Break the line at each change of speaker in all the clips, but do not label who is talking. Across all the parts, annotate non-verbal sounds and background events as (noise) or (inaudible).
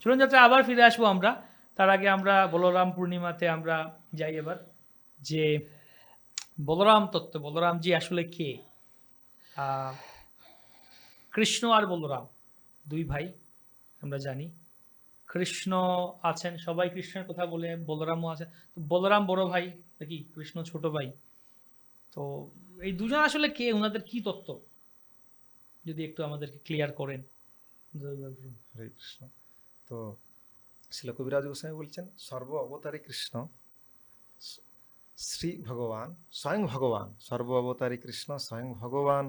চলুন যাত্রা, আবার ফিরে আসব আমরা। তার আগে আমরা বলরাম পূর্ণিমাতে আমরা যাই এবার, যে বলরাম তত্ত্ব বলরামজি আসলে কে? কৃষ্ণ আর বলরাম, দুই ভাই, আমরা জানি। কৃষ্ণ আছেন, সবাই কৃষ্ণের কথা বলে, বলরামও আছেন বলরাম বড় ভাই নাকি? কৃষ্ণ ছোট ভাই। তো এই দুজন আসলে কে? ওনাদের কি তত্ত্ব? যদি একটু আমাদেরকে ক্লিয়ার করেন।
হরে কৃষ্ণ। তো শিল কবিরাজ গোস্বামী বলছেন সর্ব অবতারী কৃষ্ণ শ্রী ভগবান স্বয়ং ভগবান সর্ব অবতারী কৃষ্ণ স্বয়ং ভগবান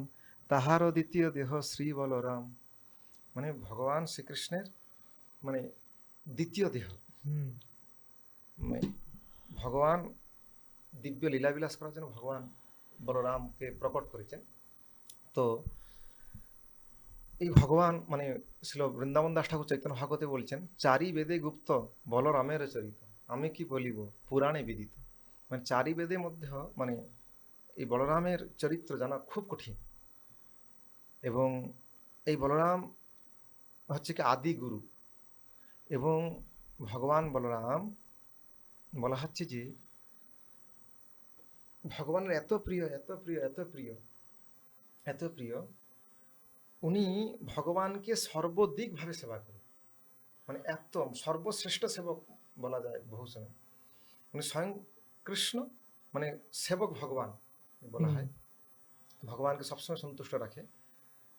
তাহারও দ্বিতীয় দেহ শ্রী বলরাম। মানে ভগবান শ্রীকৃষ্ণের মানে দ্বিতীয় দেহ। মানে ভগবান দিব্য লীলাবিলাস করার জন্য ভগবান বলরামকে প্রকট করেছেন। তো এই ভগবান মানে ছিল বৃন্দাবন দাস ঠাকুর চৈতন্য ভাগতে বলছেন চারি বেদে গুপ্ত বলরামের চরিত। আমি কি বলিব? পুরাণে বিদিত। মানে চারি বেদের মধ্যে মানে এই বলরামের চরিত্র জানা খুব কঠিন। এবং এই বলরাম হচ্ছে কি আদি গুরু। এবং ভগবান বলরাম বলা হচ্ছে যে, ভগবানের এত প্রিয় এত প্রিয় এত প্রিয় এত প্রিয় উনি ভগবানকে সর্বদিকভাবে সেবা করে মানে এত সর্বশ্রেষ্ঠ সেবক বলা যায় বহু সময় উনি স্বয়ং কৃষ্ণ মানে সেবক ভগবান বলা হয়। ভগবানকে সবসময় সন্তুষ্ট রাখে।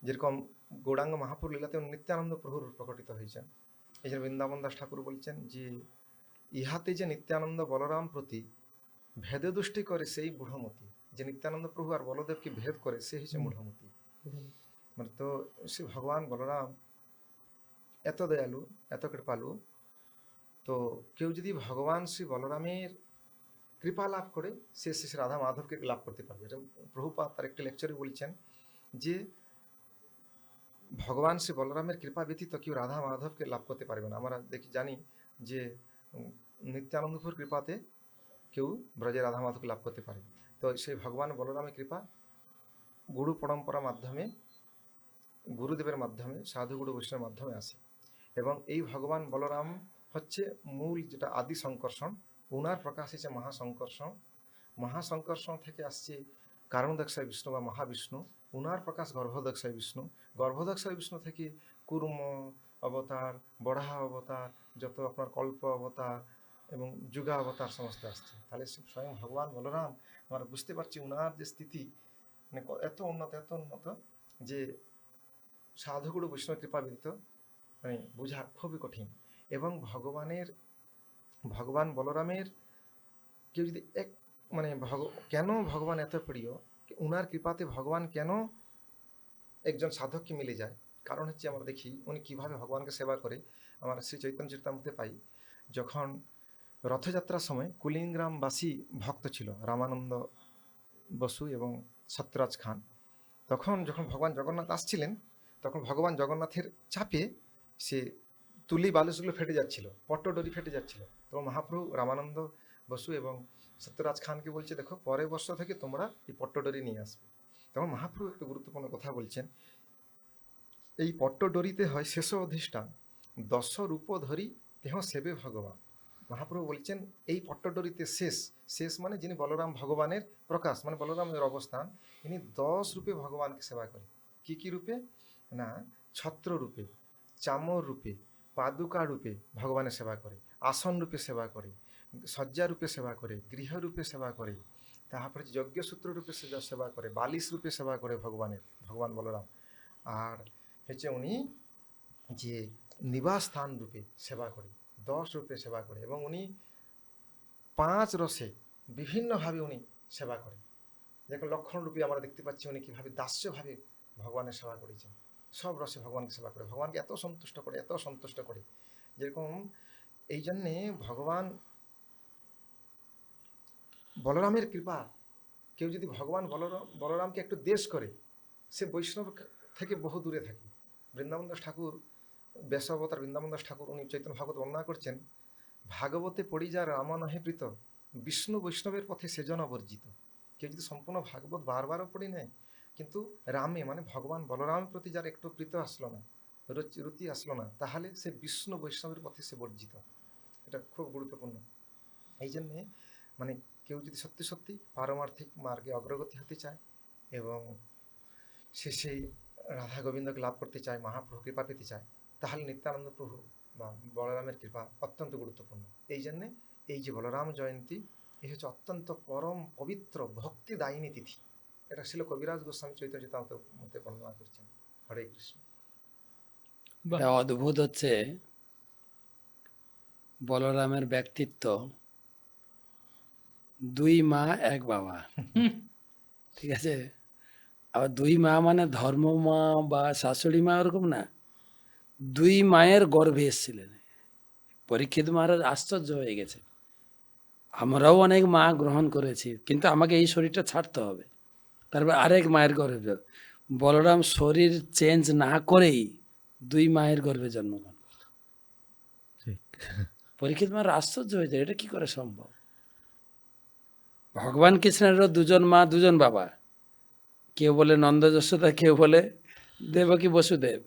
যেরকম গৌরাঙ্গ মহাপুর লীলাতে উনি নিত্যানন্দ প্রভুর প্রকটিত হয়েছেন। এই জন্য বৃন্দাবন দাস ঠাকুর বলছেন যে ইহাতে যে নিত্যানন্দ বলরাম প্রতি ভেদে দুষ্টি করে সেই বুড়মতি যে নিত্যানন্দ প্রভু আর বলদেবকে ভেদ করে সে হচ্ছে। মূঢ়মতি। মানে তো সে ভগবান বলরাম এত দয়ালু, এত কৃপালু। তো কেউ যদি ভগবান শ্রী বলরামের কৃপা লাভ করে, সে শ্রী রাধা মাধবকে লাভ করতে পারবে। এটা প্রভুপাত তার একটি লেকচারে বলছেন যে, ভগবান শ্রী বলরামের কৃপা ব্যতীত কেউ রাধা মাধবকে লাভ করতে পারবে না। আমরা দেখি, জানি যে নিত্যানন্দপুর কৃপাতে কেউ ব্রজে রাধা মাধবকে লাভ করতে পারে। তো সেই ভগবান বলরামের কৃপা গুরু পরম্পরা মাধ্যমে গুরুদেবের মাধ্যমে, সাধু গুরু বৈষ্ণবের মাধ্যমে আসে। এবং এই ভগবান বলরাম হচ্ছে মূল যেটা আদি সংকর্ষণ, উনার প্রকাশ হচ্ছে মহাসংকর্ষণ। মহাসংকর্ষণ থেকে আসছে কারণদক্ষায় বিষ্ণু বা মহাবিষ্ণু। উনার প্রকাশ গর্ভদক্ষায় বিষ্ণু। গর্ভদক্ষায় বিষ্ণু থেকে কুর্ম অবতার বড়হা অবতার, যত আপনার কল্প অবতার এবং যুগা অবতার সমস্ত আসছে। তাহলে স্বয়ং ভগবান বলরাম, আমরা বুঝতে পারছি উনার যে স্থিতি মানে এত উন্নত এত উন্নত যে সাধুগুরু বৈষ্ণব কৃপা ব্যতীত মানে বোঝা খুবই কঠিন। এবং ভগবানের, ভগবান বলরামের কেউ যদি এক মানে ভগ, কেন ভগবান এত প্রিয়? উনার কৃপাতে ভগবান কেন একজন সাধককে মিলে যায়? কারণ হচ্ছে আমরা দেখি, উনি কীভাবে ভগবানকে সেবা করে। আমরা শ্রী চৈতন্য চরিতামৃতে পাই, যখন রথযাত্রার সময় কুলিংগ্রামবাসী ভক্ত ছিল, রামানন্দ বসু এবং সত্যরাজ খান। তখন যখন ভগবান জগন্নাথ আসছিলেন তখন ভগবান জগন্নাথের চাপে সে তুলি বালুসগুলো ফেটে যাচ্ছিল পট্টডরি ফেটে যাচ্ছিল। তো মহাপ্রভু রামানন্দ বসু এবং সত্যরাজ খানকে বলছে, দেখো, পরের বর্ষ থেকে তোমরা এই পট্টডরি নিয়ে আসবে। তখন মহাপ্রভু একটু গুরুত্বপূর্ণ কথা বলছেন, এই পট্টডরিতে হয় শেষ অধিষ্ঠান, দশ রূপ ধরি দেহ সেবে ভগবান। মহাপ্রভু বলছেন, এই পট্টডরিতে শেষ শেষ মানে যিনি বলরাম ভগবানের প্রকাশ মানে বলরামের অবস্থান ইনি দশ রূপে ভগবানকে সেবা করে কি কি রূপে? না ছত্র রূপে চামর রূপে পাদুকা রূপে ভগবানের সেবা করে আসন রূপে সেবা করে শয্যা রূপে সেবা করে গৃহ রূপে সেবা করে, তারপরে যজ্ঞসূত্র রূপে সেবা- সেবা করে বালিশ রূপে সেবা করে ভগবানের, ভগবান বলরাম। আর হচ্ছে উনি যে নিবাস স্থান রূপে সেবা করে দশ রূপে সেবা করে এবং উনি পাঁচ রসে বিভিন্নভাবে উনি সেবা করে। যেরকম লক্ষণ রূপে আমরা দেখতে পাচ্ছি উনি কীভাবে দাস্যভাবে ভগবানের সেবা করেছেন। সব রসে ভগবানকে সেবা করে, ভগবানকে এত সন্তুষ্ট করে, এত সন্তুষ্ট করে। যেরকম এই জন্যে ভগবান বলরামের কৃপা। কেউ যদি ভগবান বলরাম বলরামকে একটু দেশ করে, সে বৈষ্ণব থেকে বহু দূরে থাকে। বৃন্দাবন দাস ঠাকুর, ব্যাসাবতার বৃন্দাবন দাস ঠাকুর, উনি চৈতন্য ভাগবত বর্ণনা করছেন, ভাগবতে পড়ি যা রাম নহে প্রীত, বিষ্ণু বৈষ্ণবের পথে সেজন বর্জিত কেউ যদি সম্পূর্ণ ভাগবত বারবারও পড়ি নেয় কিন্তু রামে মানে ভগবান বলরামের প্রতি যার একটু প্রীত আসলো না, রুচি আসলো না, তাহলে সে বিষ্ণু বৈষ্ণবের পথে সে বর্জিত। এটা খুব গুরুত্বপূর্ণ। এই জন্যে মানে কেউ যদি সত্যি সত্যি পারমার্থিক মার্গে অগ্রগতি হতে চায় এবং সে সেই রাধা গোবিন্দকে লাভ করতে চায় মহাপ্রভু কৃপা পেতে চায়, তাহলে নিত্যানন্দ প্রভু বা বলরামের কৃপা অত্যন্ত গুরুত্বপূর্ণ। এই জন্যে এই যে বলরাম জয়ন্তী, এ হচ্ছে অত্যন্ত পরম পবিত্র ভক্তিদায়িনী তিথি। এটা ছিল কবিরাজ গোস্বামী চৈতন্য চেতামত মতে বর্ণনা করছেন। হরে কৃষ্ণ।
অদ্ভুত হচ্ছে বলরামের ব্যক্তিত্ব। দুই মা এক বাবা।
হুম। (laughs)
ঠিক আছে? আবার দুই মা মানে ধর্ম মা বা শাশুড়ি মা ওরকম না। দুই মায়ের গর্ভে এসেছিলেন। পরীক্ষিত মহারাজ আশ্চর্য হয়ে গেছে। আমরাও অনেক মা গ্রহণ করেছি কিন্তু আমাকে এই শরীরটা ছাড়তে হবে। তারপর আরেক মায়ের গর্ভে বলরাম শরীর চেঞ্জ না করেই দুই মায়ের গর্ভে জন্মগ্রহণ করল। পরীক্ষিত মহারাজ আশ্চর্য হয়ে যায় এটা কি করে সম্ভব? ভগবান কৃষ্ণেরও দুজন মা দুজন বাবা। কেউ বলে নন্দ যশোদা কেউ বলে দেবকী বসুদেব।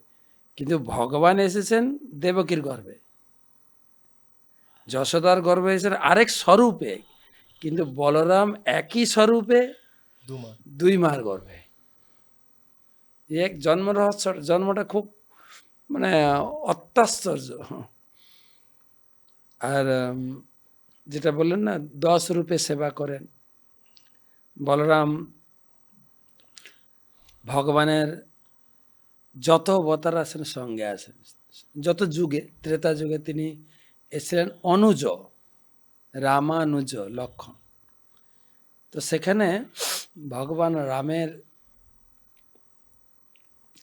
কিন্তু ভগবান এসেছেন দেবকীর গর্ভে। যশোদার গর্ভে এসেছেন আরেক স্বরূপে। কিন্তু বলরাম একই স্বরূপে দুই মার গর্ভে। এক জন্ম রহস্য, জন্মটা খুব মানে অত্যাশ্চর্য। আর যেটা বললেন না, দশ রূপে সেবা করেন। বলরাম ভগবানের যত অবতার আছেন, সঙ্গে আছেন। যত যুগে, ত্রেতা যুগে তিনি এসেছিলেন অনুজ, রামানুজ লক্ষণ। তো সেখানে ভগবান রামের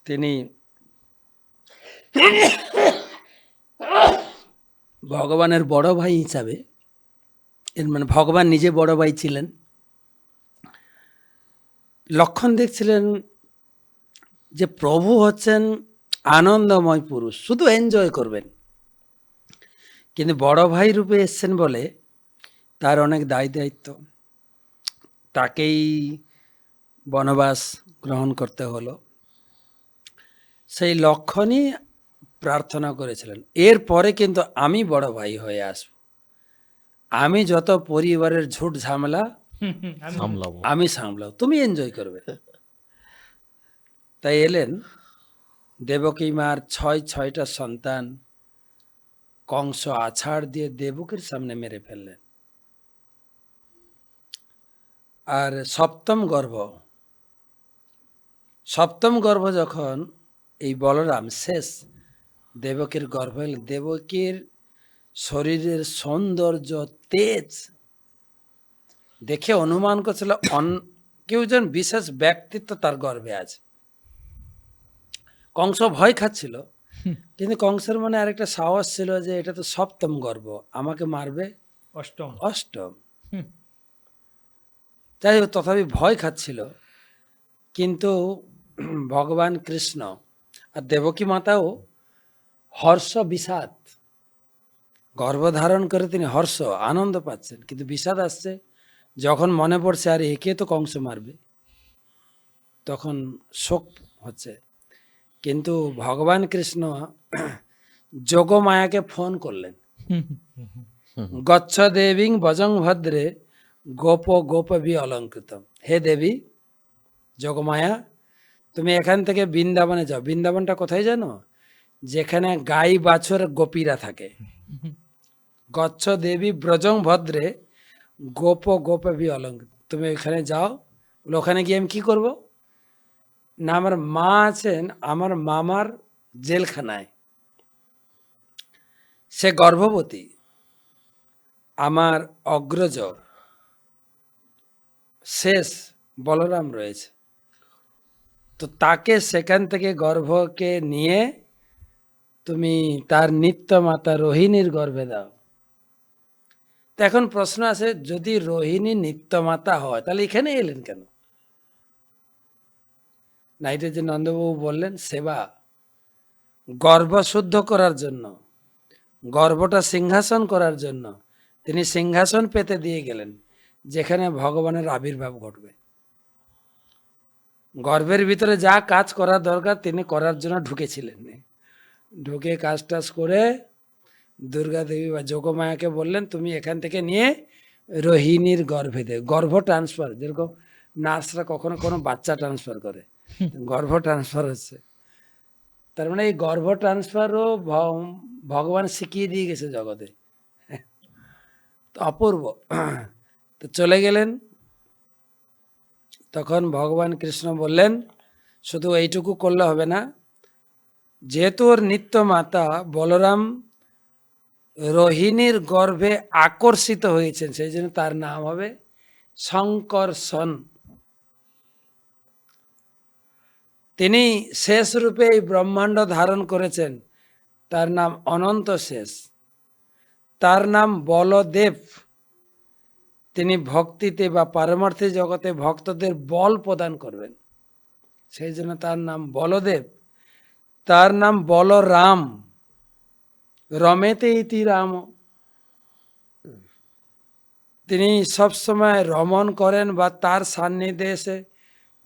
তিনি ভগবানের বড় ভাই হিসাবে, এর মানে ভগবান নিজে বড় ভাই ছিলেন। লক্ষণ দেখছিলেন যে প্রভু হচ্ছেন আনন্দময় পুরুষ, শুধু এনজয় করবেন। কিন্তু বড় ভাই রূপে এসছেন বলে তার অনেক দায় দায়িত্ব। তাকেই বনবাস গ্রহণ করতে হলো। সেই লক্ষণই প্রার্থনা করেছিলেন। এরপরে কিন্তু আমি বড় ভাই হয়ে আসব। আমি যত পরিবারের ঝুট ঝামেলা
আমি-
সামলাবো।
আমি সামলাও তুমি এনজয় করবে। তাই এলেন দেবকী মার ছয় ছয়টা সন্তান কংস আছাড় দিয়ে দেবকের সামনে মেরে ফেললেন। আর সপ্তম গর্ভ। সপ্তম গর্ভ যখন এই বলরাম শেষ দেবকীর গর্ভ দেবকীর শরীরের সৌন্দর্য তেজ দেখে অনুমান করছিল অন কেউ যেন বিশেষ ব্যক্তিত্ব তার গর্ভে আছে। কংস ভয় খাচ্ছিল। কিন্তু কংসের মনে আরেকটা সাহস ছিল যে এটা তো সপ্তম গর্ভ আমাকে মারবে
অষ্টম।
অষ্টম। যাই হোক তথাপি ভয় খাচ্ছিল। কিন্তু ভগবান কৃষ্ণ আর দেবকী মাতাও হর্ষ বিষাদ। গর্ভধারণ করে তিনি হর্ষ আনন্দ পাচ্ছেন। কিন্তু বিষাদ আসছে যখন মনে পড়ছে আর একে তো কংস মারবে। তখন শোক হচ্ছে। কিন্তু ভগবান কৃষ্ণ যোগমায়াকে ফোন করলেন। গচ্ছ দেবী ভজং ভদ্রে গোপ গোপ বি অলঙ্কৃতম। হে দেবী যোগমায়া তুমি এখান থেকে বৃন্দাবনে যাও। বৃন্দাবনটা কোথায় জানো? যেখানে গাই বাছুর গোপীরা থাকে। গচ্ছ দেবী ব্রজং ভদ্রে গোপ গোপ বি অলঙ্কৃত। তুমি ওইখানে যাও। ওখানে গিয়ে আমি কি করব? না, আমার মা আছেন আমার মামার জেলখানায়। সে গর্ভবতী। আমার অগ্রজ শেষ বলরাম রয়েছে। তো তাকে সেখান থেকে গর্ভকে নিয়ে তুমি তার নিত্য মাতা রোহিণীর গর্ভে দাও। তো এখন প্রশ্ন আছে, যদি রোহিণী নিত্য মাতা হয়, তাহলে এখানে এলেন কেন? না এটা যে নন্দবাবু বললেন, সেবা গর্ভ শুদ্ধ করার জন্য, গর্ভটা সিংহাসন করার জন্য। তিনি সিংহাসন পেতে দিয়ে গেলেন। যেখানে ভগবানের আবির্ভাব ঘটবে। গর্ভের ভিতরে যা কাজ করার দরকার তিনি করার জন্য ঢুকেছিলেন। ঢুকে কাজ টাজ করে দুর্গা দেবী বা যোগমায়াকে বললেন, তুমি এখান থেকে নিয়ে রোহিণীর গর্ভে দে। গর্ভ ট্রান্সফার যেরকম নার্সরা কখনো কোনো বাচ্চা ট্রান্সফার করে। গর্ভ ট্রান্সফার হচ্ছে। তার মানে এই গর্ভ ট্রান্সফারও ভগবান শিখিয়ে দিয়ে গেছে জগতে। অপূর্ব। তো চলে গেলেন। তখন ভগবান কৃষ্ণ বললেন, শুধু এইটুকু করলে হবে না। যেহেতু ওর নিত্য মাতা বলরাম রোহিণীর গর্ভে আকর্ষিত হয়েছেন, সেই জন্য তার নাম হবে শঙ্করসন। তিনি শেষ রূপে এই ব্রহ্মাণ্ড ধারণ করেছেন। তার নাম অনন্ত শেষ। তার নাম বলদেব। তিনি ভক্তিতে বা পারমার্থিক জগতে ভক্তদের বল প্রদান করবেন। সেই জন্য তার নাম বলদেব। তার নাম বলরাম। রমেতে ইতি রাম। তিনি সবসময় রমণ করেন বা তার সান্নিধ্যে এসে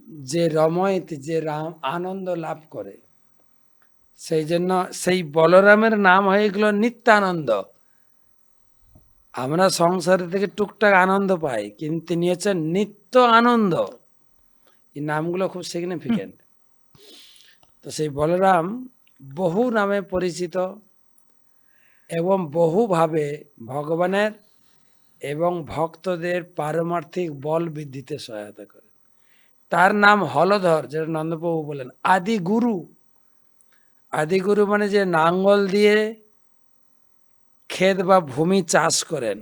যে রময়িত যে রাম আনন্দ লাভ করে। সেই জন্য সেই বলরামের নাম হয়ে গেল নিত্যানন্দ। আমরা সংসারে থেকে টুকটাক আনন্দ পাই, কিন্তু তিনি হচ্ছেন নিত্য আনন্দ। এই নামগুলো খুব সিগনিফিকেন্ট তো সেই বলরাম বহু নামে পরিচিত এবং বহুভাবে ভগবানের এবং ভক্তদের পারমার্থিক বল বৃদ্ধিতে সহায়তা করে তার নাম হলধর, যেটা নন্দপ্রভু বলেন আদি গুরু আদি গুরু মানে যে নাঙ্গল দিয়ে ক্ষেত বা ভূমি চাষ করেন।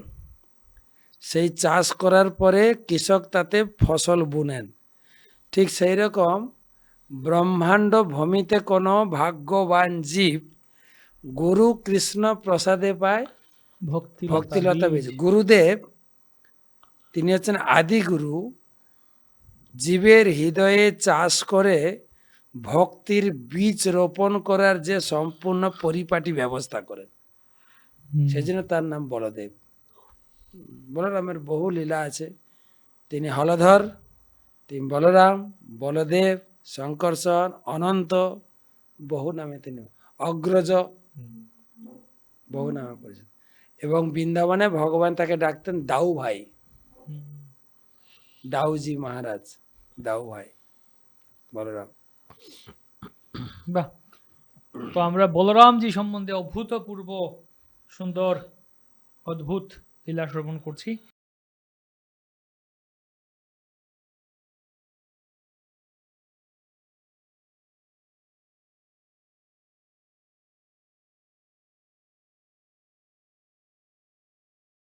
সেই চাষ করার পরে কৃষক তাতে ফসল বুনেন। ঠিক সেই রকম ব্রহ্মাণ্ড ভূমিতে কোনো ভাগ্যবান জীব গুরু কৃষ্ণ প্রসাদে পায়
ভক্তি
ভক্তিলতা বীজ। গুরুদেব তিনি হচ্ছেন আদি গুরু জীবের হৃদয়ে চাষ করে ভক্তির বীজ রোপণ করার যে সম্পূর্ণ পরিপাটি ব্যবস্থা করেন। সেই জন্য তার নাম বলদেব। বলরামের বহু লীলা আছে। তিনি হলধর তিনি বলরাম বলদেব শঙ্কর্ষণ অনন্ত বহু নামে তিনি। অগ্রজ বহু নামে পরিচিত। এবং বৃন্দাবনে ভগবান তাকে ডাকতেন দাউ ভাই। দাউজি মহারাজ দাউ ভাই বলরাম।
বাহ। তো আমরা বলরামজি সম্বন্ধে অভূতপূর্ব সুন্দর অদ্ভুত লীলা শ্রবণ করছি।